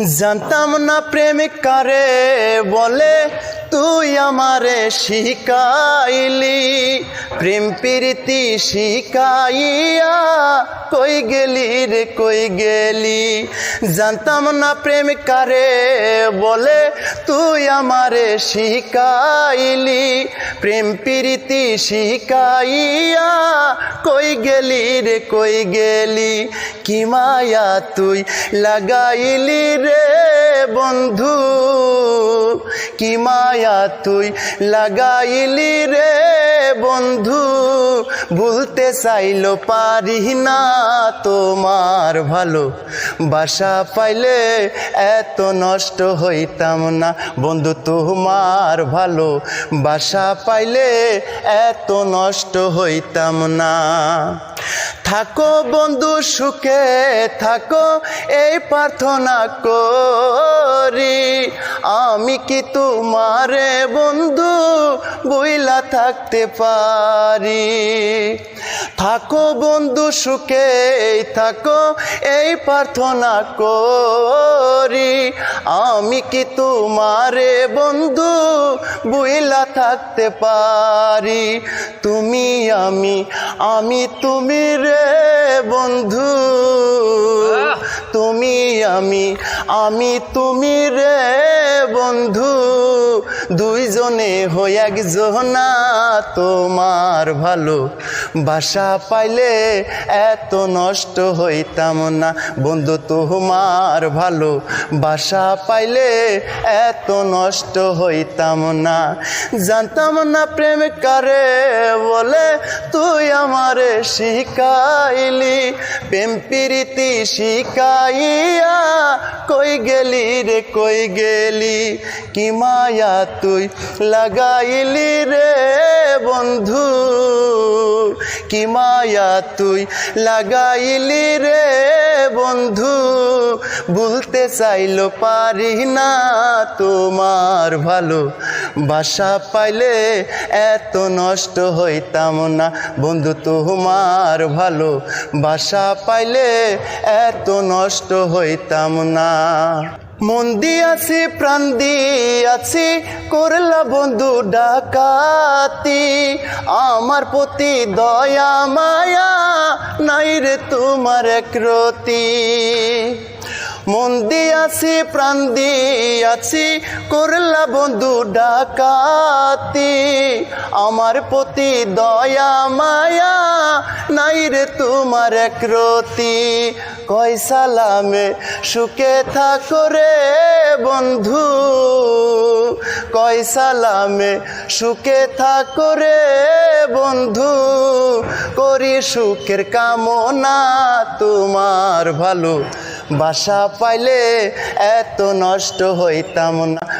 জানতাম না প্রেমিক কারে বলে তুই আমারে শিকাইলি প্রেম প্রীতি শিকাইয়া কই গেলি রে, কই গেলি? জানতাম না প্রেমিক কারে বলে, তুই আমারে শিকাইলি প্রেম প্রীতি শিকাইয়া কই গেলি রে, কই গেলি? কি মায়া তুই লাগাইলি রে, বন্ধু? কি মায়া তুই লাগাইলি রে বন্ধু? ভুলতে চাইল পারি না তোমার ভালো। বাসা পাইলে এত নষ্ট হইতাম না বন্ধু তোমার ভালো। বাসা পাইলে এত নষ্ট হইতাম না। থাকো বন্ধু সুখে থাকো এই প্রার্থনা করি। আমি কি তোমারে বন্ধু বইলা থাকতে পারি। থাকো বন্ধু সুখে থাকো এই প্রার্থনা করি। আমি কি তোমারে বন্ধু বইলা থাকতে পারি? তুমি আমি আমি তুমি রে বন্ধু। তুমি আমি আমি তুমি রে বন্ধু। দুইজনে হই একজনা তোমার ভালো বাসা পাইলে এত নষ্ট হইতাম না। বন্ধু, তোমার ভালো বাসা পাইলে এত নষ্ট হইতাম না। জানতাম না প্রেম কারে বলে, তুই আমারে শিখাইলি। প্রেম প্রীতি শিখাইয়া, কই গেলি রে, কই গেলি? কি মায়া তুই লাগাইলি রে, বন্ধু? কি মায়া তুই লাগাইলি রে, বন্ধু? ভুলতে চাইলো পারি না তোমার ভালো। বাসা পাইলে এত নষ্ট হইতাম না। বন্ধু, তোমার ভালো। বাসা পাইলে এত নষ্ট হইতাম না। মন দিয়াছি, প্রাণ দিয়াছি, করলা বন্ধু ডাকাতি। আমার প্রতি দয়া, মায়া নাই রে তোমার একরতি মন দিয়াছি, প্রাণ দিয়াছি, করলা বন্ধু ডাকাতি। আমার প্রতি দয়া, মায়া নাই রে তোমার একরতি কয় সালামে সুখে থাকো রে বন্ধু। কয় সালামে সুখে থাকো রে বন্ধু। করি সুখের কামনা তোমার ভালো। বাসা পাইলে এত নষ্ট হইতাম না।